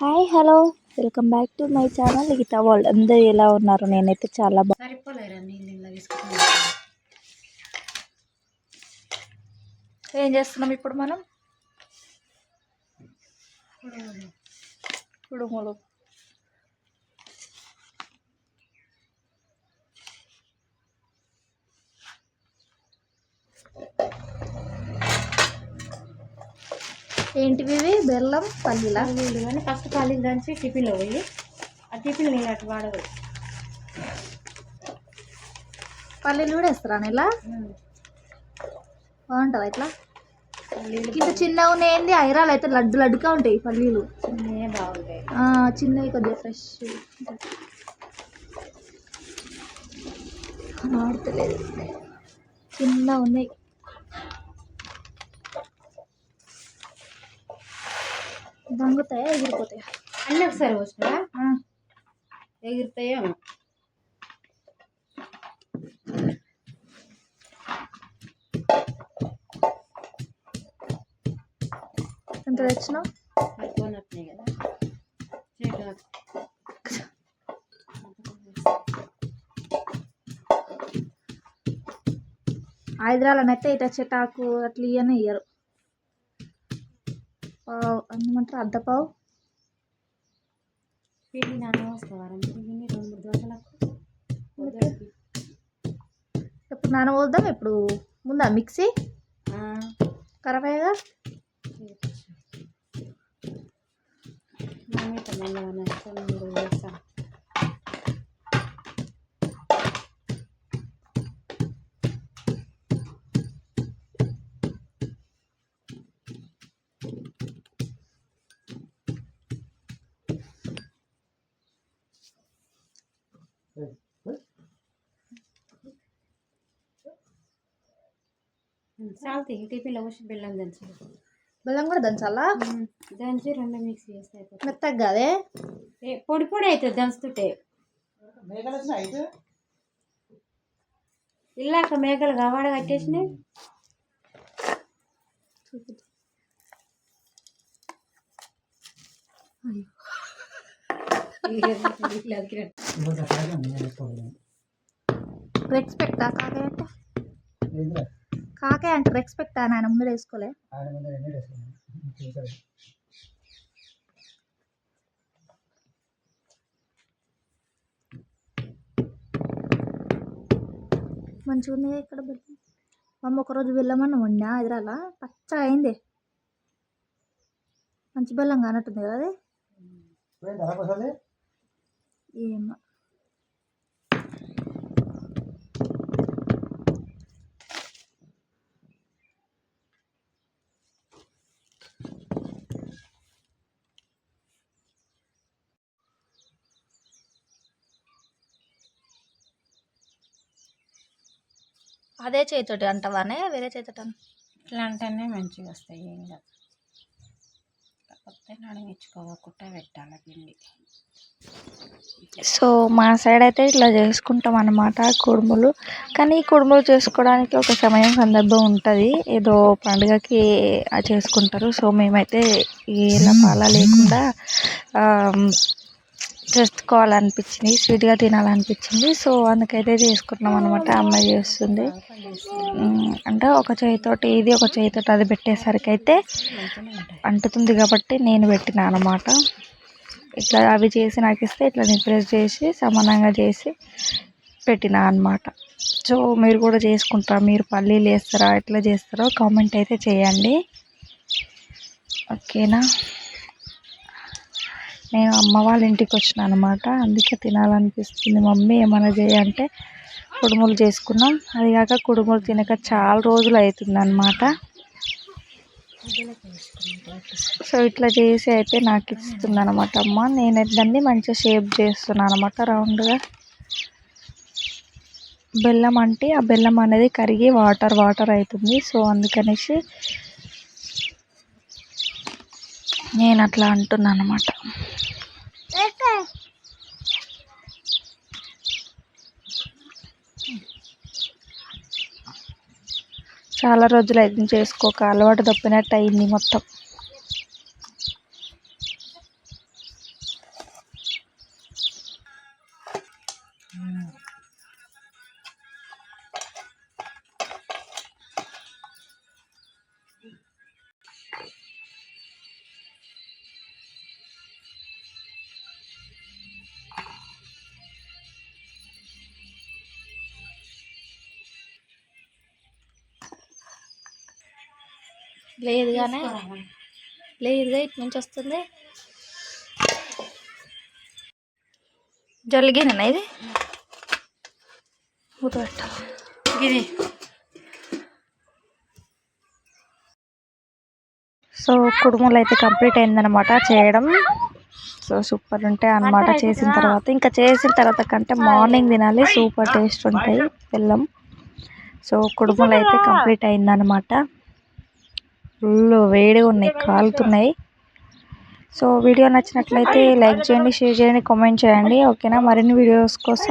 Hi hello. Welcome back to my channel. Geetha world అందరూ ఎలా ఉన్నారు? నేనైతే చాలా బా సరిపోలేరా? నీళ్ళు ఇలా తీసుకుంటాం ఏం చేస్తున్నాం ఇప్పుడు మనం? కుడుములు ఏంటివి ఇవి? బెల్లం పల్లీలా? నీళ్ళు కానీ ఫస్ట్ పల్లీలు దంచి టిఫిన్లో పోయి ఆ టిఫిన్ నీళ్ళు అటు వాడదు పల్లీలు కూడా వేస్తారా ఇలా బాగుంటుందా ఇట్లా? పల్లీలు ఇంత చిన్నగా ఉన్నాయండి ఐరాలు అయితే లడ్డు లడ్డుగా ఉంటాయి పల్లీలు. చిన్నవే బాగుంటాయి. ఆ, చిన్నవి కొద్దిగా ఫ్రెష్ కనబడతలేదు చిన్న ఉన్నాయి. దంగుతాయా ఎగిరిపోతాయా? అన్నీ ఒకసారి వచ్చినా ఆ, ఎగురుతాయో ఎంత తెచ్చినావు? పట్టుకున్నట్టున్నాయి కదా. హైదరాబాద్ అయితే ఇట చెటాకు అట్లా ఇవన్నీ ఇయ్యరు. పావు ఏమంటారు అర్ధ పావు పిండి నాన్న వస్తావారా పిండి రెండు మూడు దోశలకు ఇప్పుడు నానబోద్దాం ఇప్పుడు ముందా మిక్సీ? ఖరాబ్ సాల్తీ టిఫిన్లో వచ్చి బెల్లం దంచి బెల్లం కూడా దంచాలా? దంచి రెండు మిక్స్ చేస్తే అయిపోతుంది. మెత్తగా కాదే? పొడి పొడి అవుతుంది దంచుతుంటే. ఇల్లాక మేకలు కావాడ కట్టేసినాయి. రెస్పెక్ట్ కాకాయ అంటే? కాకాయ అంటే రెస్పెక్ట్ అని ఆయన ముందు వేసుకోలే మంచిగా ఉంది ఇక్కడ బెల్లం మమ్మ ఒకరోజు బెల్లమన్న వండా ఎదురాల పచ్చగా అయింది. మంచి బెల్లం కానట్టుంది కదా అది? ఏమో. అదే చేతితోటి అంటావానే వేరే చేతితో ఇట్లా అంటేనే మంచిగా వస్తాయి ఏం కాదు. కాకపోతే పెట్టాలి పిండి. సో మా సైడ్ అయితే ఇట్లా చేసుకుంటాం అన్నమాట కుడుములు. కానీ ఈ కుడుములు చేసుకోవడానికి ఒక సమయం సందర్భం ఉంటుంది. ఏదో పండుగకి ఆ చేసుకుంటారు. సో మేమైతే ఇలా పాల లేకుండా ఆ, చేసుకోవాలనిపించింది స్వీట్గా తినాలనిపించింది. సో అందుకైతే చేసుకుంటున్నాం అనమాట అమ్మాయి చేస్తుంది. అంటే ఒక చేయితోటి ఇది ఒక చేయితోటి అది పెట్టేసరికి అయితే అంటుతుంది కాబట్టి నేను పెట్టిన అనమాట ఇట్లా అవి చేసి నాకు ఇస్తే ఇట్లా నిప్రెస్ చేసి సమానంగా చేసి పెట్టిన అనమాట సో మీరు కూడా చేసుకుంటారా? మీరు పల్లీలు వేస్తారా ఎట్లా చేస్తారో కామెంట్ అయితే చేయండి. ఓకేనా? నేను అమ్మ వాళ్ళ ఇంటికి వచ్చిన అనమాట అందుకే తినాలనిపిస్తుంది. మమ్మీ ఏమైనా చేయంటే కుడుములు చేసుకున్నాం. అది కాక కుడుములు తినక చాలా రోజులు అవుతుందన్నమాట సో ఇట్లా చేసి అయితే నాకు ఇస్తుంది అనమాట అమ్మ. నేను దాన్ని మంచిగా షేప్ చేస్తున్నాను అనమాట రౌండ్గా. బెల్లం అంటే ఆ బెల్లం అనేది కరిగి వాటర్ వాటర్ అవుతుంది. సో అందుకనేసి నేను అట్లా అంటున్నాను అనమాట చాలా రోజులు అయితే చేసుకోక అలవాటు తప్పినట్టు అయింది మొత్తం. లేదుగానే లేదుగా ఇటు నుంచి వస్తుంది. జల్లిగిన ఇది? మూత పెట్టాలి ఇది సో కుడుములు అయితే కంప్లీట్ అయిందనమాట చేయడం. సో సూపర్ ఉంటాయి అన్నమాట చేసిన తర్వాత. ఇంకా చేసిన తర్వాత కంటే మార్నింగ్ తినాలి. సూపర్ టేస్ట్ ఉంటాయి. బెల్లం సో కుడుములు అయితే కంప్లీట్ అయిందనమాట ఫుల్ వేడిగా ఉన్నాయి కాలుతున్నాయి. సో వీడియో నచ్చినట్లయితే లైక్ చేయండి షేర్ చేయండి కామెంట్ చేయండి ఓకేనా? మరిన్ని వీడియోస్ కోసం